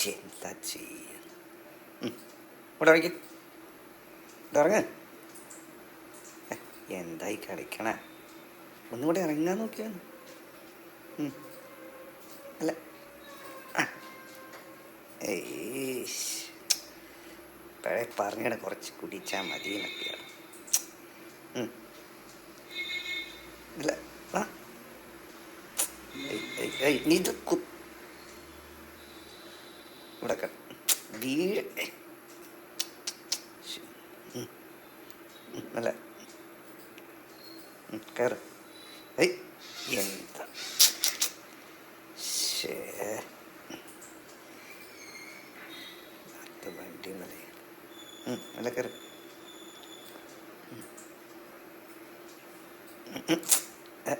ശ്ശെ, എന്താ. ഇവിടെ ഇറങ്ങി. ഇറങ്ങ. എന്തായി കളിക്കണേ? ഒന്നും കൂടെ ഇറങ്ങാൻ നോക്കിയാണ് അല്ല. ഇപ്പഴേ പറഞ്ഞിട കുറച്ച് കുടിച്ചാൽ മതി എന്നൊക്കെയാണ് അല്ല നീ ഇത് ഇവിടെ വീഴ് അല്ല? കയറ് ഏയ് എന്താ? ശേ വണ്ടി മല അല്ല കയറ്. ഏ.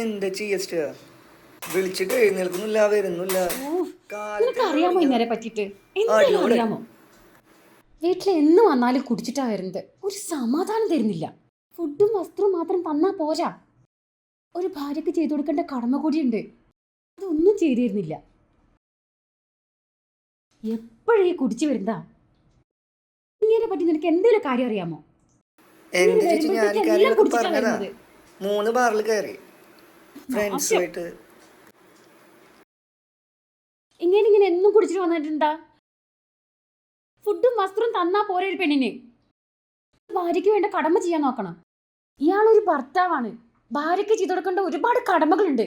എന്താ ചെയ്യസ്റ്റ? വിളിച്ചിട്ട് എഴുന്നേൽക്കുന്നില്ല വരുന്നില്ല. അറിയാമോ ഇന്നലെ പറ്റിട്ട് അറിയാമോ? വീട്ടിൽ എന്ന് വന്നാലും കുടിച്ചിട്ടാ വരുന്നത്. ഒരു സമാധാനം തരുന്നില്ല. ഫുഡും വസ്ത്രവും മാത്രം തന്നാ പോരാ. ഒരു ഭാര്യക്ക് ചെയ്തു കൊടുക്കേണ്ട കടമ കൂടിയുണ്ട് അതൊന്നും ചെയ്തിരുന്നില്ല എപ്പോഴേ കുടിച്ചു വരുന്നതാ. ഇങ്ങനെ പറ്റി നിനക്ക് എന്തെങ്കിലും കാര്യം അറിയാമോ. മൂന്ന് ബാറിൽ കയറി. ഫ്രണ്ട്സുമായിട്ട് ഇങ്ങനെ ഇങ്ങനെ എന്നും കുടിച്ചിട്ട് വന്നിട്ടുണ്ടാ? ഫുഡും വസ്ത്രവും തന്നാ പോരെ ഒരു പെണ്ണിന്. ഭാര്യയ്ക്ക് വേണ്ട കടമ ചെയ്യാൻ നോക്കണം. ഇയാളൊരു ഭർത്താവാണ്. ഭാര്യയ്ക്ക് ചെയ്തു കൊടുക്കേണ്ട ഒരുപാട് കടമകളുണ്ട്.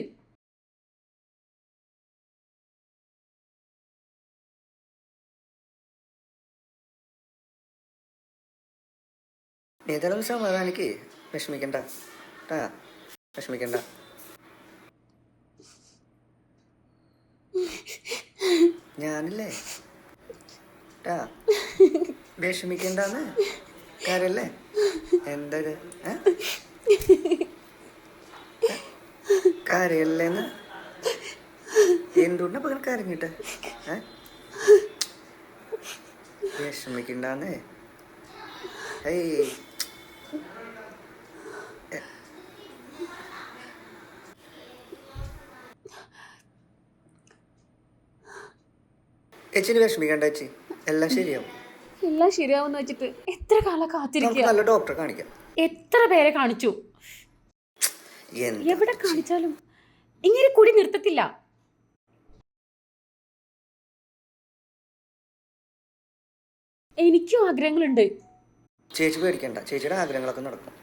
ഏതായാലും സമാധാനിക്ക് വിഷമിക്കണ്ട. ട്ടാ വിഷമിക്കണ്ട. ഞാനില്ലേ? വിഷമിക്കണ്ടെന്ന്? കാര്യല്ലേ? എന്താ ഇത്? ഏ? കാര്യല്ലേന്ന്? എന്തുകൊണ്ടാ ഇങ്ങനെ കരഞ്ഞിട്ട്? വിഷമിക്കണ്ടെന്ന്. ഏയ് ചേച്ചിന് വിഷമിക്കണ്ട ചേച്ചി. എല്ലാം ശരിയാവും. എല്ലാം ശരിയാവുമെന്ന് വെച്ചിട്ട് എത്ര കാലം നമുക്ക് കാത്തിരിക്കുക നല്ല ഡോക്ടറെ കാണിക്കാം. എത്ര പേരെ കാണിച്ചു? എന്താ? എവിടെ കാണിച്ചാലും ഇങ്ങനെ കുടി നിർത്തത്തില്ല. എനിക്കും ആഗ്രഹങ്ങളുണ്ട്. ചേച്ചി പേടിക്കണ്ട. ചേച്ചിയുടെ ആഗ്രഹങ്ങളൊക്കെ നടക്കും.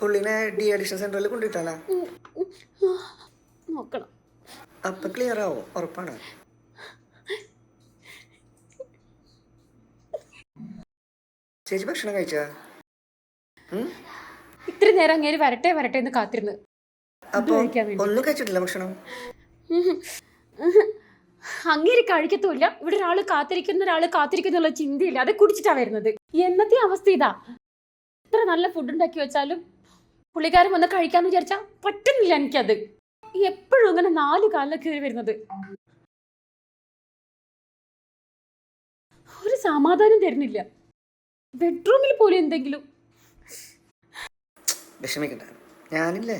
പുള്ളിനെ ഡി അഡിഷൻ സെന്ററിൽ കൊണ്ടിട്ടാലാ നോക്കണം. അപ്പൊ ക്ലിയർ ആവോ? ഉറപ്പാണ്? ചേച്ചി ഭക്ഷണം കഴിച്ചാ? ഇത്ര നേരം അങ്ങേര് വരട്ടെ വരട്ടെ എന്ന് കാത്തിരുന്ന്. അപ്പൊ ഒന്നും കഴിച്ചിട്ടില്ല ഭക്ഷണം? അങ്ങേര് കഴിക്കത്തുമില്ല. ഇവിടെ ഒരാൾ കാത്തിരിക്കുന്ന ഒരാൾ കാത്തിരിക്കുന്നുള്ള ചിന്തയില്ല. അത് കുടിച്ചിട്ടാ വരുന്നത്. എന്നത്തെ അവസ്ഥ ഇതാ. ഇത്ര നല്ല ഫുഡ് ഉണ്ടാക്കി വെച്ചാലും പുള്ളിക്കാരൻ വന്ന് കഴിക്കാന്ന് വിചാരിച്ചാ പറ്റുന്നില്ല എനിക്കത്. എപ്പോഴും അങ്ങനെ നാല് കാലിലെ കയറി വരുന്നത്. ഒരു സമാധാനം തരുന്നില്ല. ബെഡ്റൂമിൽ പോലും എന്തെങ്കിലും. വിഷമിക്കണ്ട. ഞാനില്ലേ?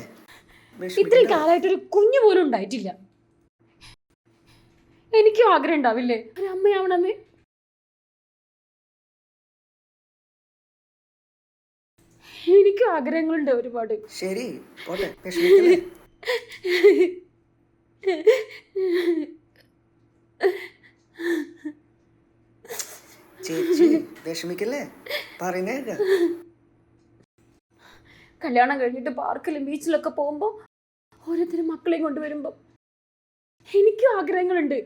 ഇത്രയും കാലമായിട്ടൊരു കുഞ്ഞു പോലും ഉണ്ടായിട്ടില്ല. എനിക്കും ആഗ്രഹം ഉണ്ടാവില്ലേ? ഒരു അമ്മയാവണമെന്ന്. എനിക്കും ആഗ്രഹങ്ങളുണ്ട് ഒരുപാട്. ശരി ചേച്ചി വിഷമിക്കല്ലേ. കല്യാണം കഴിഞ്ഞിട്ട് പാർക്കിലും ബീച്ചിലൊക്കെ പോകുമ്പോ ഓരോരുത്തരും മക്കളെയും കൊണ്ടുവരുമ്പോ എനിക്കും ആഗ്രഹങ്ങളുണ്ട്.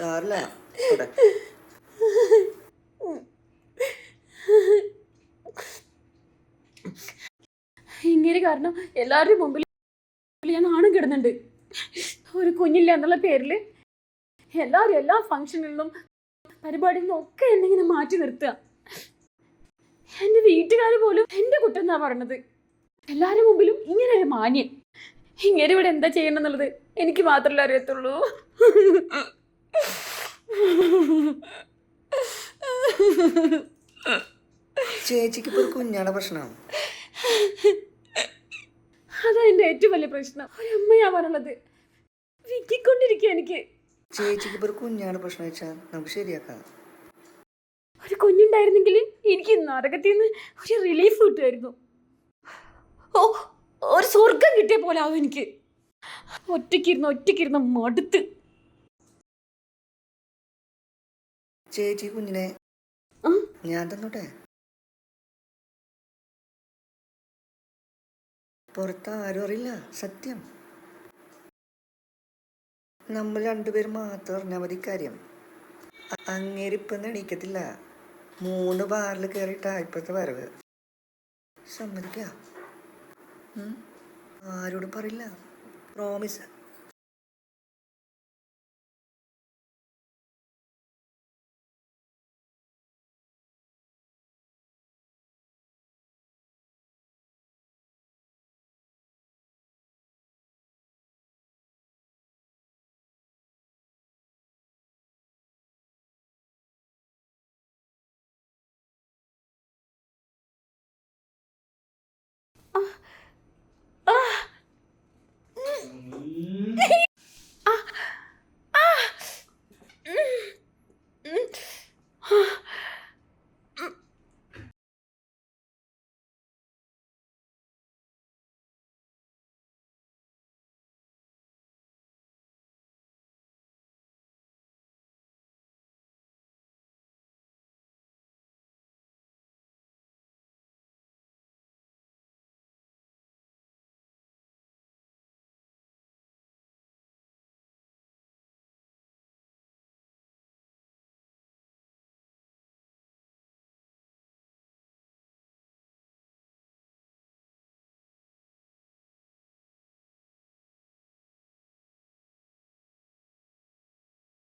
ഇവിടെ ഇങ്ങനെ കാരണം എല്ലാവരുടെയും മുമ്പിൽ ഞാൻ നാണം കിടന്നുണ്ട്. ഒരു കുഞ്ഞില്ല എന്നുള്ള പേരിൽ എല്ലാവരും എല്ലാ ഫംഗ്ഷനുകളിലും പരിപാടികളിലും ഒക്കെ എന്നെ ഇങ്ങനെ മാറ്റി നിർത്തുക. എന്റെ വീട്ടുകാർ പോലും എന്റെ കുറ്റം എന്നാ പറഞ്ഞത് എല്ലാവരുടെ മുമ്പിലും ഇങ്ങനെ ഒരു മാന്യം ഇങ്ങനെ ഇവിടെ എന്താ ചെയ്യണം എന്നുള്ളത് എനിക്ക് മാത്രമല്ല അറിയത്തുള്ളൂ. ചേച്ചിക്ക് ഇപ്പോൾ ഒരു കുഞ്ഞാണ് പ്രശ്നം അതാ എന്റെ ഏറ്റവും വലിയ പ്രശ്നം. ഒരു അമ്മയാവാനുള്ളത് വിക്കിക്കൊണ്ടിരിക്കുക എനിക്ക്. ചേച്ചിക്ക് ഇപ്പോൾ ഒരു കുഞ്ഞാണ് പ്രശ്നം വെച്ചാൽ നമുക്ക് ശരിയാക്കാം. ഒരു കുഞ്ഞുണ്ടായിരുന്നെങ്കിൽ എനിക്ക് നരകത്തിൽ നിന്ന് ഒരു റിലീഫ് കിട്ടുമായിരുന്നു. ഓ ഒരു സ്വർഗം കിട്ടിയ പോലെ ആവും എനിക്ക്. ഒറ്റയ്ക്കിരുന്ന് ഒറ്റയ്ക്കിരുന്ന് മടുത്ത്. ചേച്ചി കുഞ്ഞിനെ? ഞാൻ തന്നോട്ടെ? പുറത്ത് ആരും അറിയില്ല സത്യം. നമ്മൾ രണ്ടുപേരും മാത്രം അറിഞ്ഞാൽ മതി കാര്യം. അങ്ങേരിപ്പം എണീക്കത്തില്ല. മൂന്ന് ബാറിൽ കയറിയിട്ടാ ഇപ്പോഴത്തെ വരവ്. സമ്മതിക്കാം? ആരോടും പറയില്ല. പ്രോമിസ്